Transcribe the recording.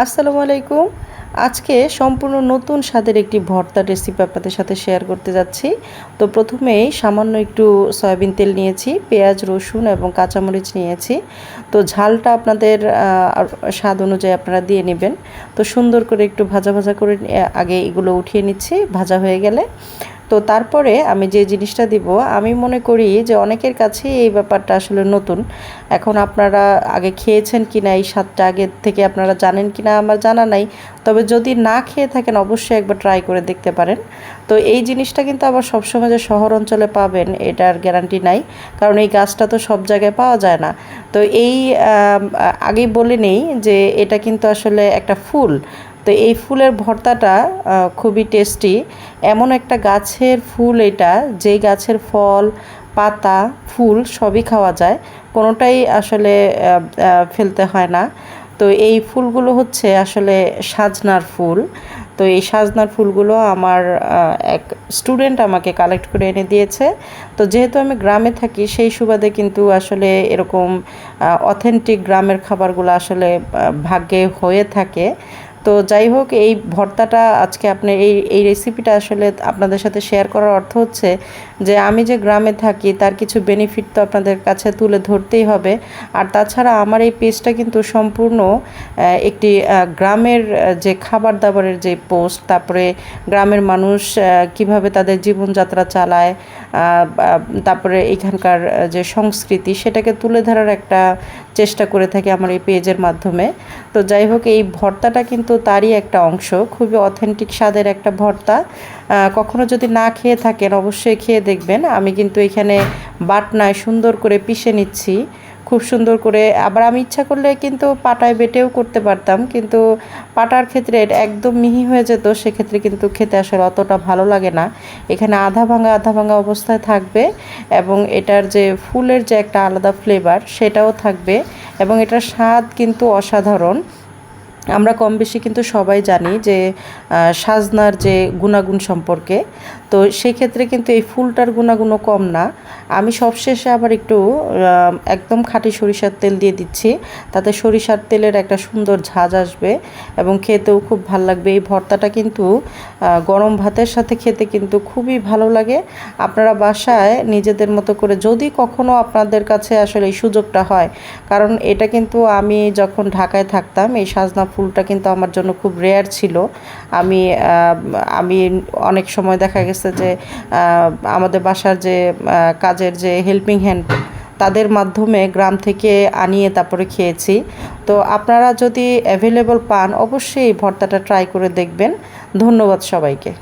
আসসালামু আলাইকুম। আজকে সম্পূর্ণ নতুন স্বাদের একটি ভর্তা রেসিপি আপনাদের সাথে শেয়ার করতে যাচ্ছি। তো প্রথমেই সামান্য একটু সয়াবিন তেল নিয়েছি, পেঁয়াজ, রসুন এবং কাঁচামরিচ নিয়েছি। তো ঝালটা আপনাদের স্বাদ অনুযায়ী আপনারা দিয়ে নেবেন। তো সুন্দর করে একটু ভাজা ভাজা করে আগে এগুলো উঠিয়ে নিচ্ছি, ভাজা হয়ে গেলে। তো তারপরে আমি যে জিনিসটা দিব, আমি মনে করি যে অনেকের কাছে এই ব্যাপারটা আসলে নতুন। এখন আপনারা আগে খেয়েছেন কি না এই স্বাদটা আগে থেকে আপনারা জানেন কি না আমার জানা নাই। তবে যদি না খেয়ে থাকেন, অবশ্যই একবার ট্রাই করে দেখতে পারেন। তো এই জিনিসটা কিন্তু আবার সবসময় যে শহর অঞ্চলে পাবেন, এটার গ্যারান্টি নাই। কারণ এই গাছটা তো সব জায়গায় পাওয়া যায় না। তো এই আগেই বলে নেই যে এটা কিন্তু আসলে একটা ফুল। তো এই ফুলের ভর্তাটা খুবই টেস্টি এমন একটা গাছের ফুল এটা, যেই গাছের ফল, পাতা, ফুল সবই খাওয়া যায়। কোনোটাই আসলে ফেলতে হয় না। তো এই ফুলগুলো হচ্ছে আসলে সাজনার ফুল। তো এই সাজনার ফুলগুলো আমার এক স্টুডেন্ট আমাকে কালেক্ট করে এনে দিয়েছে। তো যেহেতু আমি গ্রামে থাকি, সেই সুবাদে কিন্তু আসলে এরকম অথেন্টিক গ্রামের খাবারগুলো আসলে ভাগ্যে হয়ে থাকে। তো যাই হোক, এই ভর্তাটা আজকে আপনি এই এই রেসিপিটা আসলে আপনাদের সাথে শেয়ার করার অর্থ হচ্ছে যে আমি যে গ্রামে থাকি, তার কিছু বেনিফিট তো আপনাদের কাছে তুলে ধরতেই হবে। আর তাছাড়া আমার এই পেজটা কিন্তু সম্পূর্ণ একটি গ্রামের যে খাবার দাবারের যে পোস্ট তারপরে গ্রামের মানুষ কীভাবে তাদের জীবনযাত্রা চালায় তারপরে এখানকার যে সংস্কৃতি, সেটাকে তুলে ধরার একটা চেষ্টা করে থাকি আমার এই পেজের মাধ্যমে। তো যাই হোক, এই ভর্তাটা কিন্তু তারই একটা অংশ, খুবই অথেন্টিক স্বাদের একটা ভর্তা। কখনো যদি না খেয়ে থাকেন, অবশ্যই খেয়ে দেখবেন। আমি কিন্তু এখানে বাটনায় সুন্দর করে পিষে নিচ্ছি, খুব সুন্দর করে। আবার আমি ইচ্ছা করলে কিন্তু পাটায় বেটেও করতে পারতাম, কিন্তু পাটার ক্ষেত্রে একদম মিহি হয়ে যেত, সেক্ষেত্রে কিন্তু খেতে আসলে অতটা ভালো লাগে না। এখানে আধা ভাঙা আধা ভাঙা অবস্থায় থাকবে এবং এটার যে ফুলের যে একটা আলাদা ফ্লেভার সেটাও থাকবে এবং এটার স্বাদ কিন্তু অসাধারণ। আমরা কম বেশি কিন্তু সবাই জানি যে সাজনার যে গুণাগুণ সম্পর্কে তো সেক্ষেত্রে কিন্তু এই ফুলটার গুণাগুণও কম না। আমি সবশেষে আবার একটু একদম খাঁটি সরিষার তেল দিয়ে দিচ্ছি। তাতে সরিষার তেলের একটা সুন্দর ঝাঁজ আসবে এবং খেতেও খুব ভালো লাগবে। এই ভর্তাটা কিন্তু গরম ভাতের সাথে খেতে কিন্তু খুবই ভালো লাগে। আপনারা বাসায় নিজেদের মতো করে যদি কখনও আপনাদের কাছে আসলে এই সুযোগটা হয়, কারণ এটা কিন্তু আমি যখন ঢাকায় থাকতাম, এই সাজনা ফুলটা কিন্তু আমার জন্য খুব রেয়ার ছিল। আমি আমি অনেক সময় দেখা গেছে যে আমাদের বাসার যে কাজের যে হেল্পিং হ্যান্ড তাদের মাধ্যমে গ্রাম থেকে আনিয়ে তারপরে খেয়েছি। তো আপনারা যদি অ্যাভেলেবল পান, অবশ্যই ভর্তাটা ট্রাই করে দেখবেন। ধন্যবাদ সবাইকে।